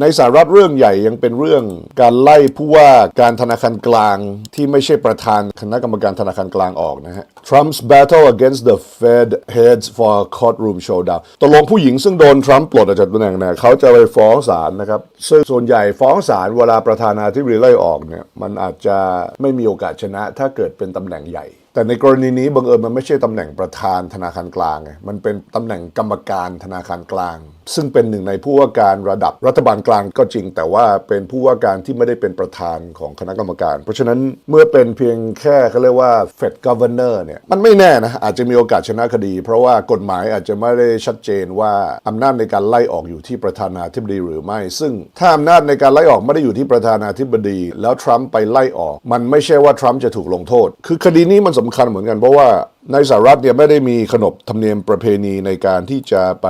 ในสหรัฐเรื่องใหญ่ยังเป็นเรื่องการไล่ผู้ว่าการธนาคารกลางที่ไม่ใช่ประธานคณะกรรมการธนาคารกลางออกนะฮะ Trump's battle against the Fed heads for courtroom showdown ตกลงผู้หญิงซึ่งโดนทรัมป์ปลดออกจากตำแหน่งเนี่ยเขาจะไปฟ้องศาลนะครับ ซึ่งส่วนใหญ่ฟ้องศาลเวลาประธานาธิบดีไล่ออกเนี่ยมันอาจจะไม่มีโอกาสชนะ ถ้าเกิดเป็นตำแหน่งใหญ่แต่ในกรณีนี้บังเอิญมันไม่ใช่ตำแหน่งประธานธนาคารกลางไง มันเป็นตำแหน่งกรรมการธนาคารกลางซึ่งเป็นหนึ่งในผู้ว่าการระดับรัฐบาลกลางก็จริง แต่ว่าเป็นผู้ว่าการที่ไม่ได้เป็นประธานของคณะกรรมการ เพราะฉะนั้นเมื่อเป็นเพียงแค่เขาเรียกว่า Fed Governor เนี่ยมันไม่แน่นะอาจจะมีโอกาสชนะคดี เพราะว่ากฎหมายอาจจะไม่ได้ชัดเจนว่าอำนาจในการไล่ออกอยู่ที่ประธานาธิบดีหรือไม่ ซึ่งถ้าอำนาจในการไล่ออกไม่ได้อยู่ที่ประธานาธิบดี แล้วทรัมป์ไปไล่ออก มันไม่ใช่ว่าทรัมป์จะถูกลงโทษ คือคดีนี้มันสำคัญเหมือนกันเพราะว่า ในสหรัฐเนี่ยไม่ได้มีขนบธรรมเนียมประเพณีในการที่จะไป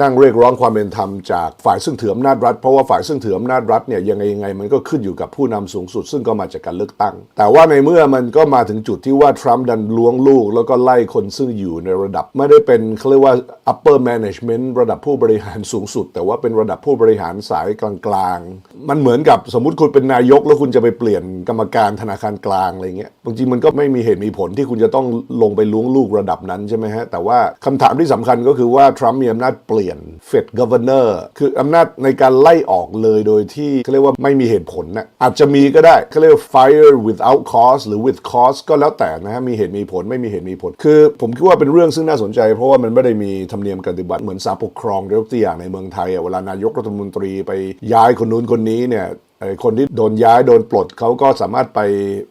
นั่งเรียกร้องความเป็นธรรมจากฝ่ายซึ่งถืออำนาจรัฐ เพราะว่าฝ่ายซึ่งถืออำนาจรัฐเนี่ยยังไงยังไงมันก็ขึ้นอยู่กับผู้นำสูงสุด ซึ่งก็มาจากการเลือกตั้ง แต่ว่าในเมื่อมันก็มาถึงจุดที่ว่าทรัมป์ดันล้วงลูก แล้วก็ไล่คนซึ่งอยู่ในระดับ ไม่ได้เป็นเขาเรียกว่า upper management ระดับผู้บริหารสูงสุด แต่ว่าเป็นระดับผู้บริหารสายกลางๆ มันเหมือนกับสมมติคุณเป็นนายกแล้วคุณจะไปเปลี่ยนกรรมการธนาคารกลางอะไรเงี้ยบางทีมันก็ไม่มีเหตุมีผลที่คุณจะต้องลงไปล้วงลูกระดับนั้นใช่ไหมฮะ แต่ว่าคำถามที่สำคัญก็คือว่า ทรัมป์มีอำนาจเปลี่ยน Fed Governor คืออำนาจในการไล่ออกเลยโดยที่เขาเรียกว่าไม่มีเหตุผลนะอาจจะมีก็ได้เขาเรียกว่า fire without cause หรือ with cause ก็แล้วแต่นะฮะ มีเหตุมีผลไม่มีเหตุมีผล คือผมคิดว่าเป็นเรื่องซึ่งน่าสนใจ เพราะว่ามันไม่ได้มีธรรมเนียมปฏิบัติเหมือนสาปกครองยกตัวอย่างในเมืองไทยอะเวลานายกรัฐมนตรีไปย้ายคนนู้นคนนี้เนี่ย คนที่โดนย้ายโดนปลดเขาก็สามารถไป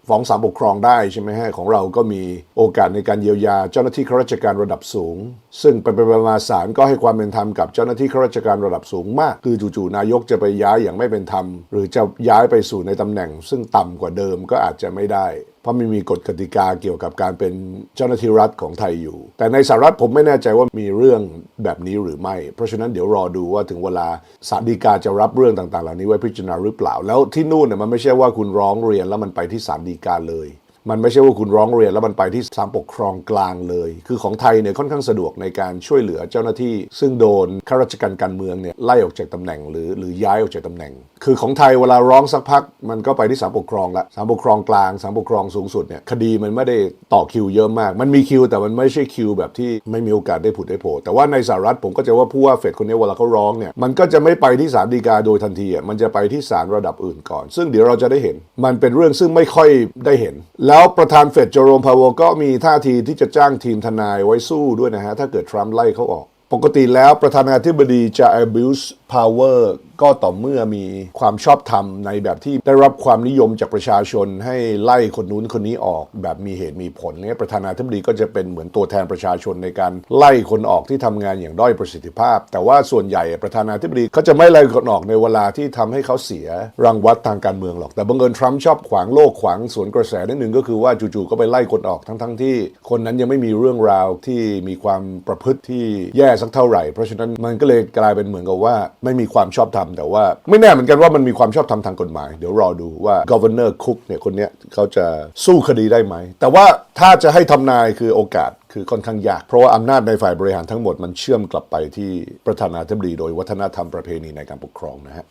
ฟ้องศาลปกครองได้ใช่ไหมฮะของเราก็มีโอกาสในการเยียวยาเจ้าหน้าที่ข้าราชการระดับสูง ซึ่งไปไปมาศาลก็ให้ความเป็นธรรมกับเจ้าหน้าที่ข้าราชการระดับสูงมาก คือจู่ๆนายกจะไปย้ายอย่างไม่เป็นธรรม หรือจะย้ายไปสู่ในตำแหน่ง ซึ่งต่ำกว่าเดิมก็อาจจะไม่ได้ เพราะไม่มีกฎกติกาเกี่ยวกับการเป็นเจ้าหน้าที่รัฐของไทยอยู่ แต่ในสหรัฐผมไม่แน่ใจว่ามีเรื่องแบบนี้หรือไม่ เพราะฉะนั้นเดี๋ยวรอดูว่าถึงเวลาสาลดีกาจะรับเรื่องต่างๆ เหล่านี้ไว้พิจารณาหรือเปล่า แล้วที่นู่นเนี่ยมันไม่ใช่ว่าคุณร้องเรียนแล้วมันไปที่สาลดีกาเลย มันไม่ใช่ว่าคุณร้องเรียนแล้วมันไปที่ศาลปกครองกลางเลย คือของไทยเนี่ยค่อนข้างสะดวกในการช่วยเหลือเจ้าหน้าที่ ซึ่งโดนข้าราชการการเมืองเนี่ยไล่ออกจากตำแหน่งหรือหรือย้ายออกจากตำแหน่ง คือของไทยเวลาร้องสักพัก มันก็ไปที่ศาลปกครองละศาลปกครองกลางศาลปกครองสูงสุดเนี่ยคดีมันไม่ได้ต่อคิวเยอะมาก มันมีคิวแต่มันไม่ใช่คิวแบบที่ไม่มีโอกาสได้ผุดได้โผล่แต่ว่าในสหรัฐผมก็จะว่าผู้ว่าเฟดคนนี้เวลาเขาร้องเนี่ยมันก็จะไม่ไปที่ศาลฎีกาโดยทันทีอะมันจะไปที่ศาลระดับอื่นก่อน ซึ่งเดี๋ยวเราจะได้เห็น มันเป็นเรื่องซึ่งไม่ค่อยได้เห็นแล้แล้วประธานเฟดเจอโรมพาวเวลก็มีท่าทีที่จะจ้างทีมทนายไว้สู้ด้วยนะฮะ ถ้าเกิดทรัมป์ไล่เขาออก ปกติแล้วประธานาธิบดีจะ abuse power ก็ต่อเมื่อมีความชอบธรรมในแบบที่ได้รับความนิยมจากประชาชน ให้ไล่คนนู้นคนนี้ออกแบบมีเหตุมีผลเนี่ยประธานาธิบดีก็จะเป็นเหมือนตัวแทนประชาชนในการไล่คนออกที่ทำงานอย่างด้อยประสิทธิภาพ แต่ว่าส่วนใหญ่ประธานาธิบดีเขาจะไม่ไล่คนออกในเวลาที่ทำให้เขาเสียรางวัลทางการเมืองหรอก แต่บังเอิญทรัมป์ชอบขวางโลกขวางสวนกระแสนิดหนึ่งก็คือว่าจู่ๆก็ไปไล่คนออกทั้งๆที่ คนนั้นยังไม่มีเรื่องราวที่มีความประพฤติที่แย่สักเท่าไหร่ เพราะฉะนั้นมันก็เลยกลายเป็นเหมือนกับว่าไม่มีความชอบธรรมแต่ว่า ไม่แน่เหมือนกันว่ามันมีความชอบธรรมทางกฎหมาย เดี๋ยวรอดูว่า governor cook เนี่ยคนเนี้ยเขาจะสู้คดีได้ไหม แต่ว่าถ้าจะให้ทำนายคือโอกาสคือค่อนข้างยาก เพราะว่าอำนาจในฝ่ายบริหารทั้งหมดมันเชื่อมกลับไปที่ประธานาธิบดีโดยวัฒนธรรมประเพณีในการปกครองนะฮะ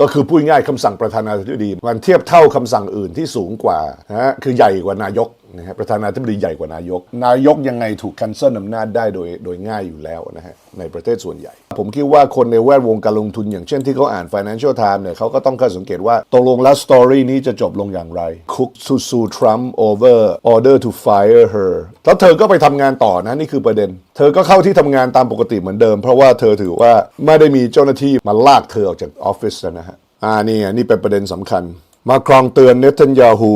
ก็คือพูดง่ายคำสั่งประธานาธิบดี มันเทียบเท่าคำสั่งอื่นที่สูงกว่านะฮะคือใหญ่กว่านายก นะฮะประธานาธิบดีใหญ่กว่านายก นายกยังไงถูกคันเซิลอำนาจได้โดยโดยง่ายอยู่แล้วนะฮะในประเทศส่วนใหญ่ ผมคิดว่าคนในแวดวงการลงทุนอย่างเช่นที่เขาอ่าน Financial Times เนี่ยเขาก็ต้องคอยสังเกตว่าตกลงแล้วสตอรี่นี้จะจบลงอย่างไรคุกซูซูทรัมป์ over order to fire her แล้วเธอก็ไปทำงานต่อนะนี่คือประเด็น เธอก็เข้าที่ทำงานตามปกติเหมือนเดิม เพราะว่าเธอถือว่าไม่ได้มีเจ้าหน้าที่มาลากเธอออกจากออฟฟิศนะฮะอ่านี่นี่เป็นประเด็นสำคัญ มาครองเตือนเนทันยาฮู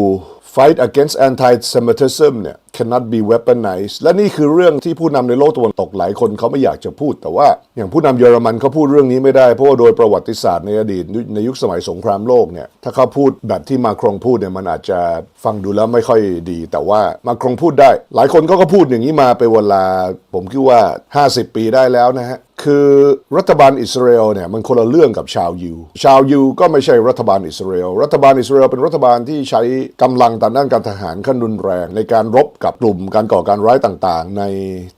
fight against anti-Semitism เนี่ย cannot be weaponized และนี่คือเรื่องที่ผู้นำในโลกตะวันตกหลายคนเขาไม่อยากจะพูด แต่ว่าอย่างผู้นำเยอรมันเขาพูดเรื่องนี้ไม่ได้ เพราะว่าโดยประวัติศาสตร์ในอดีตในยุคสมัยสงครามโลกเนี่ยถ้าเขาพูดแบบที่มาครองพูดเนี่ยมันอาจจะฟังดูแล้วไม่ค่อยดี แต่ว่ามาครองพูดได้ หลายคนก็ก็พูดอย่างนี้มาไปนเวลา ผมคิดว่า 50 ปีได้แล้วนะฮะคือรัฐบาลอิสราเอลเนี่ยมันคนละเรื่องกับชาวยิว ชาวยิวก็ไม่ใช่รัฐบาลอิสราเอล รัฐบาลอิสราเอลเป็นรัฐบาลที่ใช้กำลังทางด้านการทหารขั้นรุนแรงในการรบกับกลุ่มการก่อการร้ายต่างๆ ใน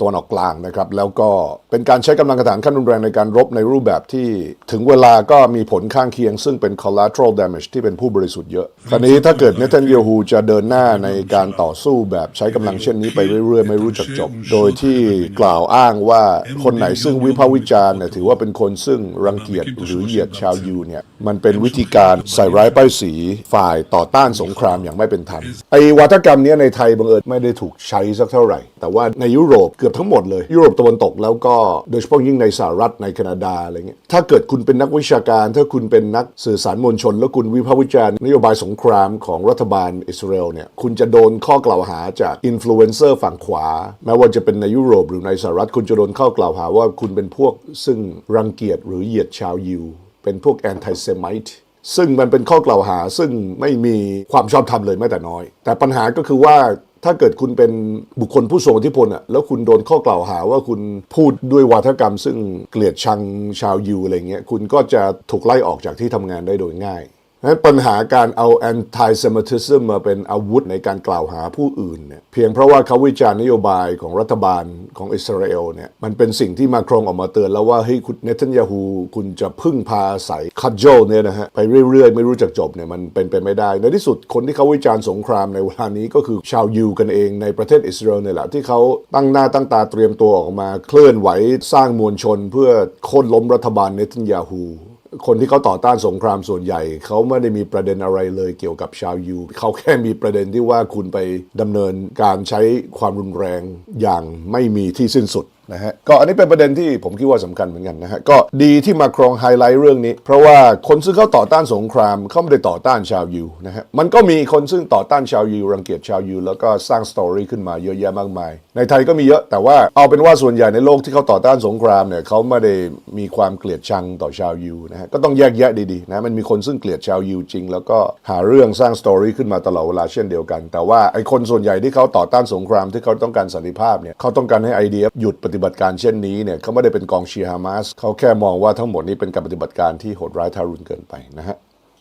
ตัวนออกกลางนะครับ แล้วก็เป็นการใช้กำลังทหารขั้นรุนแรงในการรบในรูปแบบที่ถึงเวลาก็มีผลข้างเคียง ซึ่งเป็น collateral damage ที่เป็นผู้บริสุทธิ์เยอะ คราวนี้ถ้าเกิดเนทันเยฮูจะเดินหน้าในการต่อสู้แบบใช้กำลังเช่นนี้ไปเรื่อยๆ ไม่รู้จักจบ โดยที่กล่าวอ้างว่าคนไหนซึ่งวิพากษ์วิจารณ์เนี่ยถือว่าเป็นคนซึ่งรังเกียจหรือเหยียดชาวยูเนี่ยมันเป็นวิธีการใส่ร้ายป้ายสีฝ่ายต่อต้านสงครามอย่างไม่เป็นธรรมไอ้วัฒกรรมนี้ในไทยบังเอิญไม่ได้ถูกใช้สักเท่าไหร่ แต่ว่าในยุโรปเกือบทั้งหมดเลยยุโรปตะวันตกแล้วก็โดยเฉพาะยิ่งในสหรัฐในแคนาดาอะไรเงี้ยถ้าเกิดคุณเป็นนักวิชาการ ถ้าคุณเป็นนักสื่อสารมวลชน แล้วคุณวิพากษ์วิจารณ์นโยบายสงครามของรัฐบาลอิสราเอลเนี่ยคุณจะโดนข้อกล่าวหาจากอินฟลูเอนเซอร์ฝั่งขวา แม้ว่าจะเป็นในยุโรปหรือในสหรัฐ คุณจะโดนข้อกล่าวหาว่าคุณเป็นพวกซึ่งรังเกียจหรือเหยียดชาวยิว เป็นพวกแอนติเซมิตซึ่งมันเป็นข้อกล่าวหาซึ่งไม่มีความชอบธรรมเลยแม้แต่น้อย แต่ปัญหาก็คือว่า ถ้าเกิดคุณเป็นบุคคลผู้ทรงอิทธิพลอะแล้วคุณโดนข้อกล่าวหาว่าคุณพูดด้วยวาทกรรม ซึ่งเกลียดชังชาวยิวอะไรเงี้ยคุณก็จะถูกไล่ออกจากที่ทำงานได้โดยง่าย นั้นปัญหาการเอา anti-Semitism มาเป็นอาวุธในการกล่าวหาผู้อื่นเนี่ยเพียงเพราะว่าเขาวิจารณ์นโยบายของรัฐบาลของอิสราเอลเนี่ยมันเป็นสิ่งที่มาครองออกมาเตือนแล้วว่าเฮ้ยคุณเนทันยาฮูคุณจะพึ่งพาอาศัยคัดโจเนี่ยนะฮะไปเรื่อยๆ ไม่รู้จักจบเนี่ยมันเป็นไปไม่ได้ ในที่สุดคนที่เขาวิจารณ์สงครามในเวลานี้ก็คือชาวยิวกันเองในประเทศอิสราเอลเนี่ยแหละที่เขาตั้งหน้าตั้งตาเตรียมตัวออกมาเคลื่อนไหวสร้างมวลชน เพื่อโค่นล้มรัฐบาลเนทันยาฮู คนที่เขาต่อต้านสงครามส่วนใหญ่ เขาไม่ได้มีประเด็นอะไรเลยเกี่ยวกับชาวยู เขาแค่มีประเด็นที่ว่าคุณไปดำเนินการใช้ความรุนแรงอย่างไม่มีที่สิ้นสุด นะฮะก็อันนี้เป็นประเด็นที่ผมคิดว่าสำคัญเหมือนกันนะฮะก็ดีที่มาครองไฮไลท์เรื่องนี้ เพราะว่าคนซึ่งเขาต่อต้านสงครามเขาไม่ได้ต่อต้านชาวยูนะฮะมันก็มีคนซึ่งต่อต้านชาวยูรังเกียจชาวยูแล้วก็สร้างสตอรี่ขึ้นมาเยอะแยะมากมาย ในไทยก็มีเยอะแต่ว่าเอาเป็นว่าส่วนใหญ่ในโลกที่เขาต่อต้านสงครามเนี่ยเขาไม่ได้มีความเกลียดชังต่อชาวยูนะฮะก็ต้องแยกแยะดีๆนะมันมีคนซึ่งเกลียดชาวยูจริง แล้วก็หาเรื่องสร้างสตอรี่ขึ้นมาตลอดเวลาเช่นเดียวกัน แต่ว่าไอ้คนส่วนใหญ่ที่เขาต่อต้านสงครามที่เขาต้องการสันติภาพเนี่ยเขาต้องการให้ไอเดียหยุดปฏิิบัติการเช่นนี้เนี่ยเขาไม่ได้เป็นกองเชียร์ฮามาสเขาแค่มองว่าทั้งหมดนี้เป็นการปฏิบัติการที่โหดร้ายทารุณเกินไปนะฮะ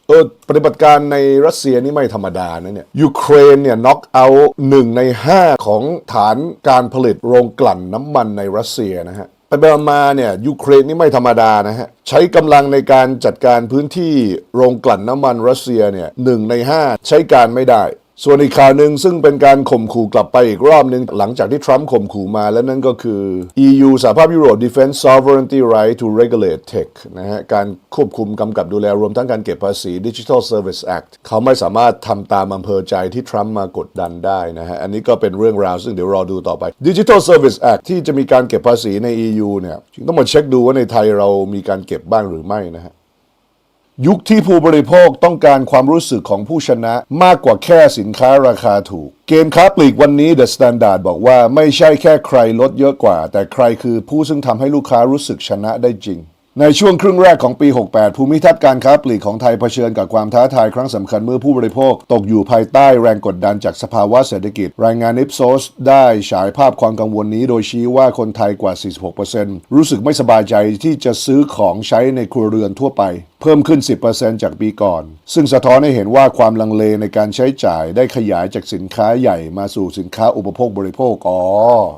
เออปฏิบัติการในรัสเซียนี่ไม่ธรรมดานะเนี่ยยูเครนเนี่ยน็อกเอาหนึ่งใน 5 ของฐานการผลิตโรงกลั่นน้ำมันในรัสเซียนะฮะไปๆมาเนี่ยยูเครนนี่ไม่ธรรมดานะฮะใช้กำลังในการจัดการพื้นที่โรงกลั่นน้ำมันรัสเซียเนี่ยหนึ่งใน 5 ใช้การไม่ได้ ส่วนอีกข่าวหนึ่งซึ่งเป็นการข่มขู่กลับไปอีกรอบหนึ่งหลังจากที่ทรัมป์ข่มขู่มาแล้วนั่นก็คือ EU สหภาพยุโรป Defense Sovereignty Right to Regulate Tech นะฮะการควบคุมกำกับดูแลรวมทั้งการเก็บภาษี Digital Service Act เขาไม่สามารถทำตามอำเภอใจที่ทรัมป์มากดดันได้นะฮะอันนี้ก็เป็นเรื่องราวซึ่งเดี๋ยวรอดูต่อไป Digital Service Act ที่จะมีการเก็บภาษีใน EU เนี่ยจึงต้องมาเช็คดูว่าในไทยเรามีการเก็บบ้างหรือไม่นะฮะ ยุคที่ผู้บริโภคต้องการความรู้สึกของผู้ชนะมากกว่าแค่สินค้าราคาถูก เกมค้าปลีกวันนี้ The Standard บอกว่าไม่ใช่แค่ใครลดเยอะกว่า แต่ใครคือผู้ซึ่งทำให้ลูกค้ารู้สึกชนะได้จริง ในช่วงครึ่งแรกของปี 68 ภูมิทัศน์การค้าปลีกของไทยเผชิญกับความท้าทายครั้งสำคัญเมื่อผู้บริโภค ตกอยู่ภายใต้แรงกดดันจากสภาวะเศรษฐกิจ รายงาน Ipsos ได้ฉายภาพความกังวลนี้โดยชี้ว่าคนไทยกว่า 46%รู้สึกไม่สบายใจที่จะซื้อของใช้ในครัวเรือนทั่วไป เพิ่มขึ้น 10%จากปีก่อน ซึ่งสะท้อนให้เห็นว่าความลังเลในการใช้จ่ายได้ขยายจากสินค้าใหญ่มาสู่สินค้าอุปโภคบริโภคอ๋อ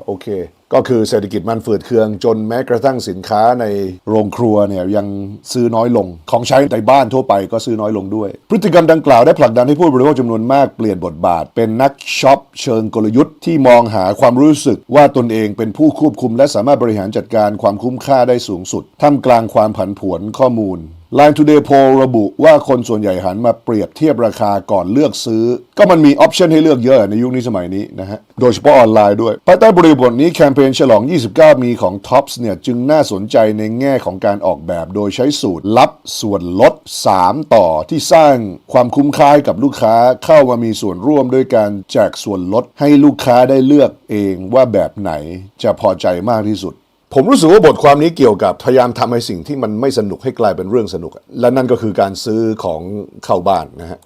โอเค ก็คือเศรษฐกิจมันฝืดเคืองจนแม้กระทั่งสินค้าในโรงครัวเนี่ยยังซื้อน้อยลง ของใช้ในบ้านทั่วไปก็ซื้อน้อยลงด้วย พฤติกรรมดังกล่าวได้ผลักดันให้ผู้บริโภคจำนวนมากเปลี่ยนบทบาท เป็นนักช็อปเชิงกลยุทธ์ที่มองหาความรู้สึกว่าตนเองเป็นผู้ควบคุม และสามารถบริหารจัดการความคุ้มค่าได้สูงสุดท่ามกลางความผันผวนข้อมูล Line Today Poll ระบุว่าคนส่วนใหญ่หันมาเปรียบเทียบราคาก่อนเลือกซื้อ ก็มันมีออปชันให้เลือกเยอะในยุคนี้สมัยนี้นะฮะ โดยเฉพาะออนไลน์ด้วย ภายใต้บริบทนี้แคมเปญฉลอง 29 มีของ Tops เนี่ย จึงน่าสนใจในแง่ของการออกแบบ โดยใช้สูตรลับส่วนลด 3 ต่อที่สร้างความคุ้มค่าให้กับลูกค้าเข้ามามีส่วนร่วมด้วยการแจกส่วนลดให้ลูกค้าได้เลือกเองว่าแบบไหนจะพอใจมากที่สุด ผมรู้สึกว่าบทความนี้เกี่ยวกับพยายามทำให้สิ่งที่มันไม่สนุกให้กลายเป็นเรื่องสนุก และนั่นก็คือการซื้อของเข้าบ้านนะฮะ